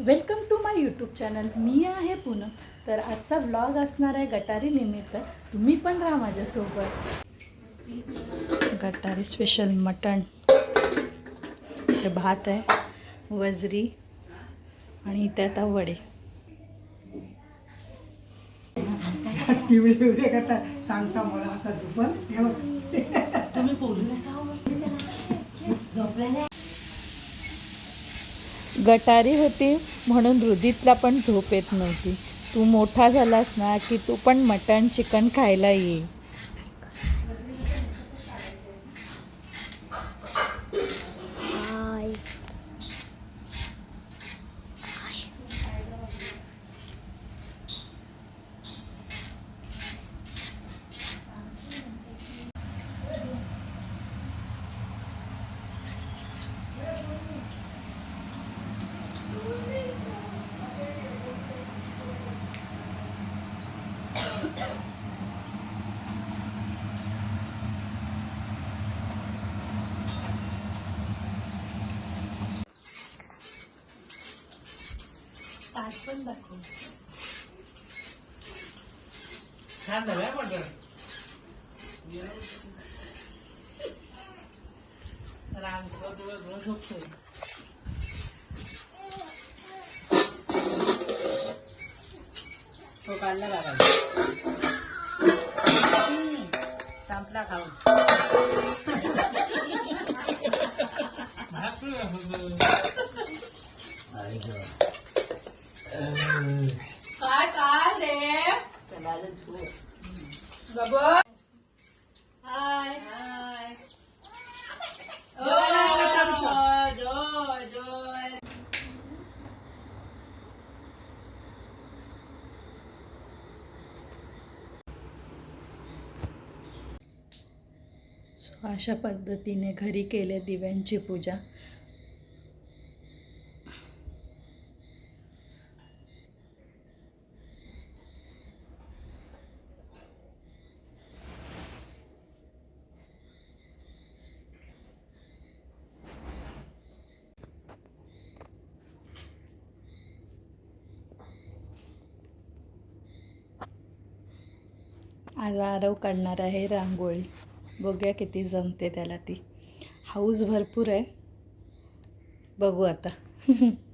Welcome to my YouTube channel. मी आहे पूनम. तर आजचा व्लॉग असणार आहे गटारी निमित्त. तुम्ही पण राहा माझ्यासोबत. गटारी स्पेशल मटण. इथे भात आहे वजरी आणि इथे आता वडे. सांग सांग मला असा हे. तुम्ही बोलू नका. गटारी होती म्हणून रुदीतला पण झोप येत नव्हती. तू मोठा झालास ना की तू पण मटण चिकन खायला ये. पण दाखव छान झालंय मटण रामचा दिवसभर झोपतोय तो काढला का संपला खाऊन. काय सो अशा पद्धतीने घरी केले दिव्यांची पूजा. आज आरव काढणार आहे रांगोळी. बघूया किती जमते त्याला ती. हाऊस भरपूर आहे. बघू आता.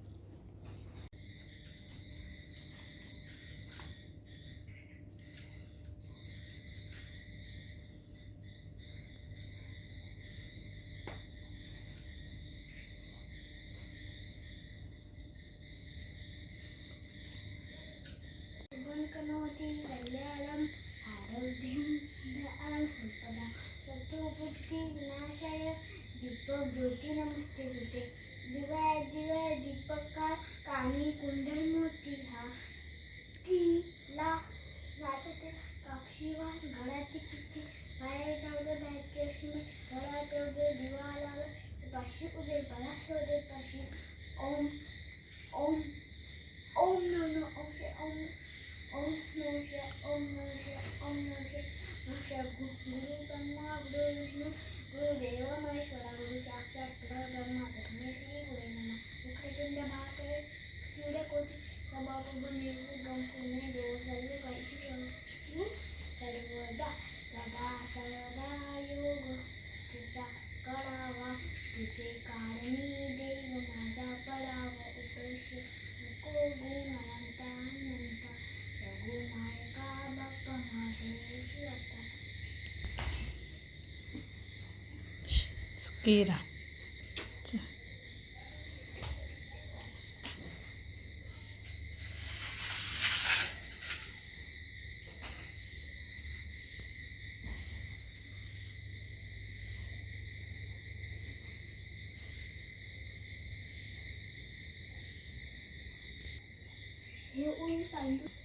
दीपज्योती नमस्ते होते. दिवाय दिवाय दीपका कानी कुंडल मोती हा. तिला नाचते पक्षीवान गळ्यात किती बाहेर जाऊ भाग्यलक्ष्मी घरात येऊ दे दिवा लावे पाशी उदे बरा शोधे पाशी. ओम ओम ओम नमो ओम श्री ओम ओम नमो शिवाय ओम नमो शिवाय ओम नमो शिवाय नमो गुरु ब्रह्मा गुरु Vishnu Ira. Aqui. Eu, um,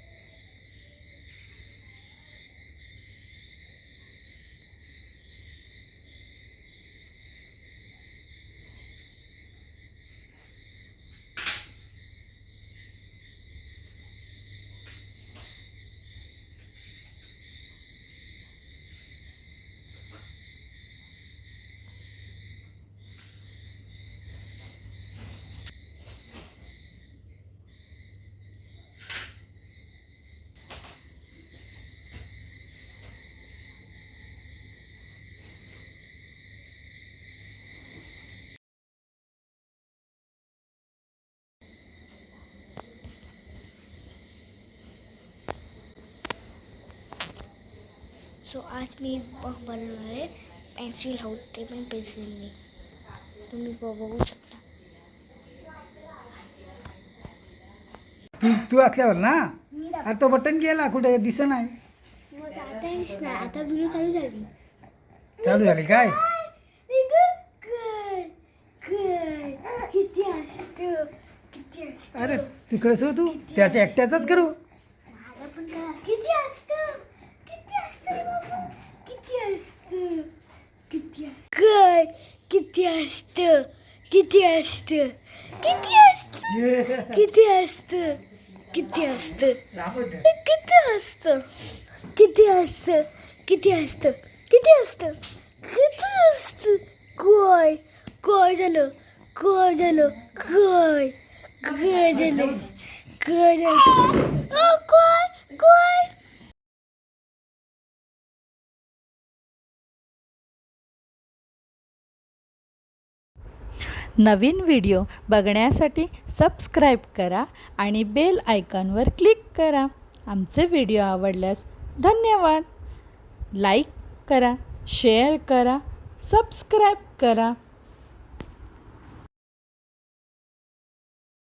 so आज मी ब- बनवणार आहे. पेन्सिल हाऊस ते पण पेन्सिलने तुम्ही बघू शकता. तू तू असल्यावर ना? अरे तो बटन गेला कुठे दिस नाही. आता आता व्हिडिओ चालू झाली. चालू झाली काय? किती असतं किती असतं अरे तिकडेच हो तू? त्याच्या एकट्याचाच करू मला पण कळा किती असतं किती असतं रे बाबा किती असतं किती असतं काय किती असतं किती असतं किती असतं किती असतं किती असतं किती असतं किती असतं किती असतं किती असतं किती असतं काय काय झालं काय झालं काय काय झालं काय झालं अ, नवीन व्हिडिओ बघण्यासाठी सबस्क्राईब करा आणि बेल आयकॉनवर क्लिक करा. आमचे व्हिडिओ आवडल्यास धन्यवाद. लाईक करा शेअर करा सबस्क्राईब करा.